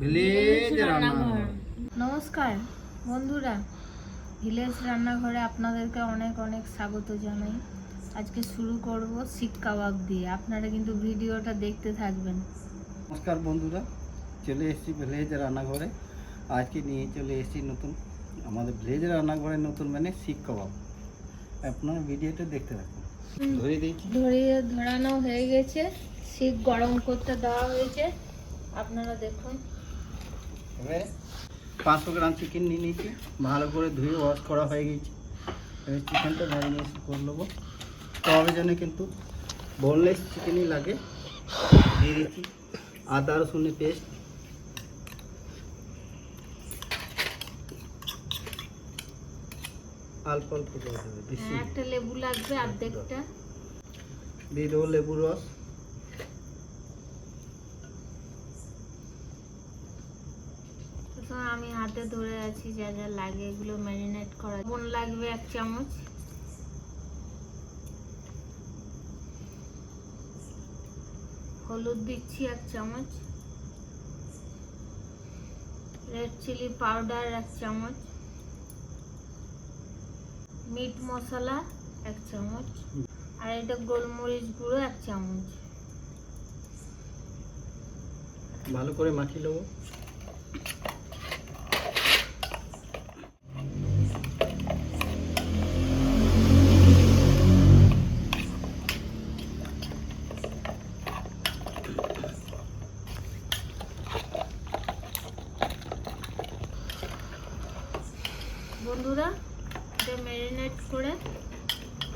Village রান্নাঘর। নমস্কার বন্ধুরা। ভিলেজ রান্নাঘরে আপনাদেরকে অনেক অনেক স্বাগত জানাই। আজকে শুরু করব শিক কাবাব দিয়ে। আপনারা কিন্তু ভিডিওটা দেখতে থাকবেন। নমস্কার বন্ধুরা। চলে এসেছি ভিলেজ রান্নাঘরে। আজকে নিয়ে চলে এসেছি নতুন আমাদের ভিলেজ রান্নাঘরে নতুন মানে শিক কাবাব। আপনারা ভিডিওটা দেখতে থাকুন। ধরে দিয়েছি ধরিয়ে ধরানো হয়ে গেছে। শিক গরম করতে দেওয়া হয়েছে। আপনারা দেখুন। এবারে পাঁচশো গ্রাম চিকেন নিয়ে নিয়েছি। ভালো করে ধুয়ে ওয়াশ করা হয়ে গেছে এবার চিকেনটা ম্যারিনেশন করে নেব। কাবাবের জন্য কিন্তু বোনলেস চিকেনই লাগে। দিয়ে দিচ্ছি আদা রসুনের পেস্ট অল্প অল্প করে দেবে বেশি হ্যাঁ, একটা লেবু লাগবে অর্ধেকটা দিয়ে দেবো লেবুর রস। আছি যা যা লাগে এগুলো ম্যারিনেট করা। বোন লাগবে এক চামচ? হলুদ দিচ্ছি এক চামচ। রেড চিলি পাউডার এক চামচ। মিট মশলা এক চামচ। আর এটা গোলমরিচ গুঁড়ো এক চামচ। ভালো করে মাখিয়ে নেব বন্ধুরা এটা ম্যারিনেট করে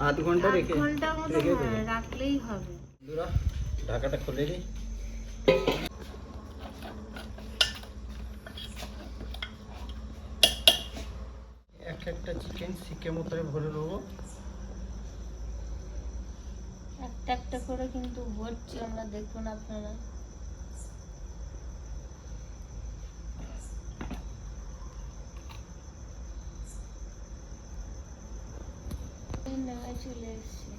আধ ঘণ্টা রেখে ঘণ্টার মতো হ্যাঁ, রাখলেই হবে। বন্ধুরা ঢাকাটা খুলে দিই। এক একটা চিকেন শিকে মতো ভরে দেবো একটা একটা করে কিন্তু ভরছি আমরা দেখুন আপনারা। নেমে চলে এসছে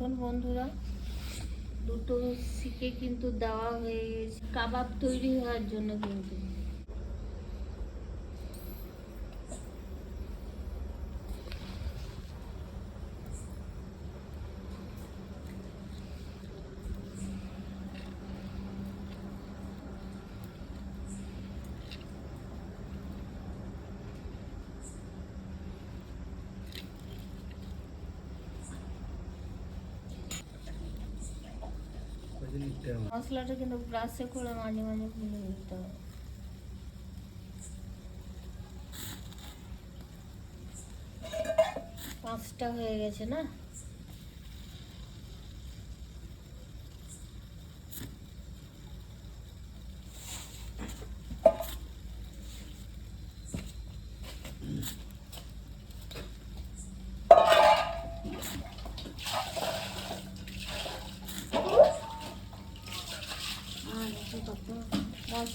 দেখুন বন্ধুরা দুটো শিখে কিন্তু দেওয়া হয়ে গেছে। কাবাব তৈরি হওয়ার জন্য কিন্তু। মশলাটা কিন্তু ব্রাশে করে মাঝে মাঝে ভুলে দিতে হবে। পাঁচটা হয়ে গেছে না?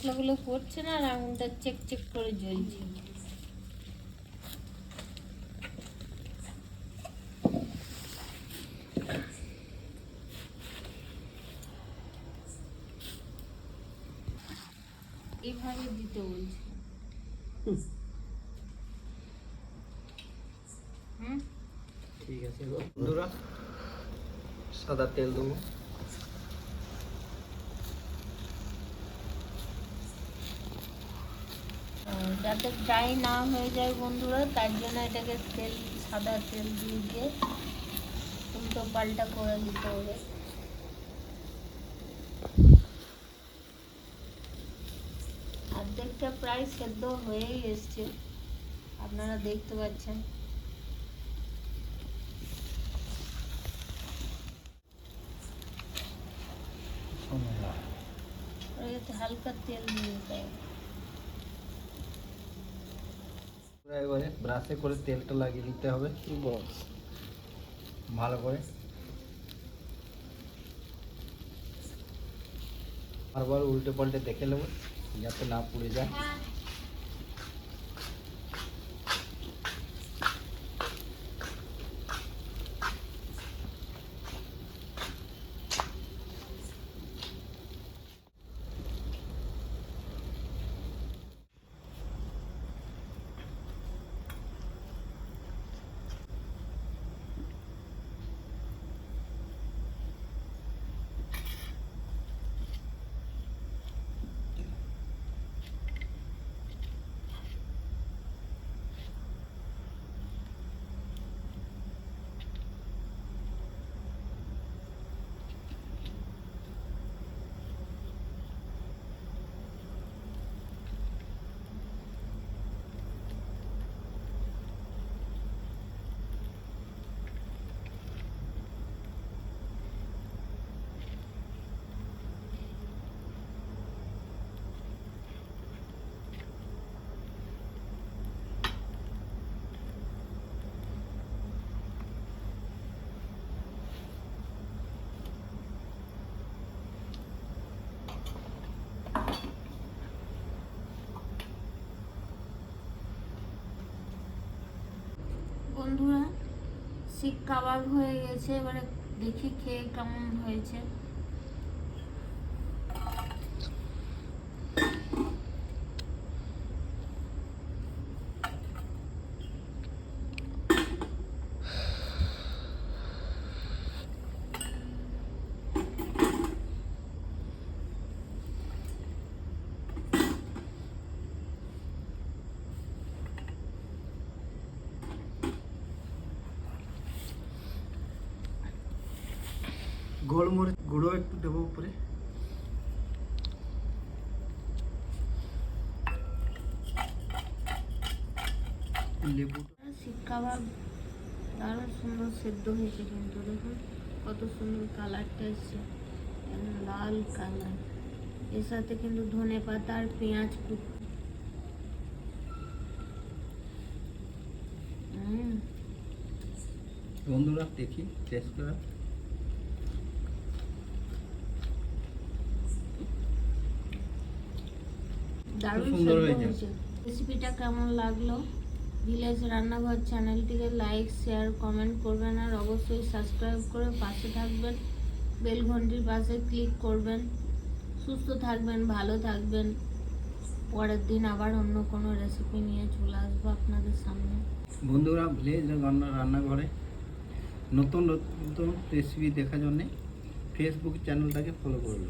মশলাগুলো পড়ছে না, আর আঙুলটা চেক চেক করে জ্বলছে। এভাবে দিতে বলছে। ঠিক আছে, বন্ধুরা, সাদা তেল দেবো। যাতে ড্রাই না হয়ে যায় বন্ধুরা তার জন্য এটাকে তেল সাদা তেল দিয়ে দিয়ে উল্টো পাল্টা করে দিতে হবে। অর্ধেকটা প্রায় সেদ্ধ হয়েই এসছে আপনারা দেখতে পাচ্ছেন। আর এতে হালকা তেল দিয়ে দিতে হবে। পুরো এবারে ব্রাশে করে তেলটা লাগিয়ে নিতে হবে। ভালো করে। বারবার উল্টে পাল্টে দেখে নেব, যাতে না পুড়ে যায় বন্ধুরা শিক কাবাব হয়ে গেছে এবারে দেখি খেয়ে কেমন হয়েছে। গোলমরিচ গুঁড়ো একটু দেবো উপরে। লেবু শিক কাবাব দারুণ সুন্দর সেদ্ধ হয়েছে কিন্তু দেখুন কত সুন্দর কালারটা এসছে। লাল কালার। এর সাথে কিন্তু ধনে পাতা আর পেঁয়াজ কুচি বন্ধুরা দেখি টেস্ট করে। দারুণ সুন্দর হয়েছে। রেসিপিটা কেমন লাগল? ভিলেজ রান্নাঘর চ্যানেলটিকে লাইক শেয়ার কমেন্ট করবেন আর অবশ্যই সাবস্ক্রাইব করে পাশে থাকবেন। বেল ঘন্টির পাশে ক্লিক করবেন। সুস্থ থাকবেন ভালো থাকবেন। পরের দিন আবার অন্য কোনো রেসিপি নিয়ে চলে আসব আপনাদের সামনে। বন্ধুরা ভিলেজ রান্নাঘরে নতুন নতুন রেসিপি দেখার জন্যে ফেসবুক চ্যানেলটাকে ফলো করল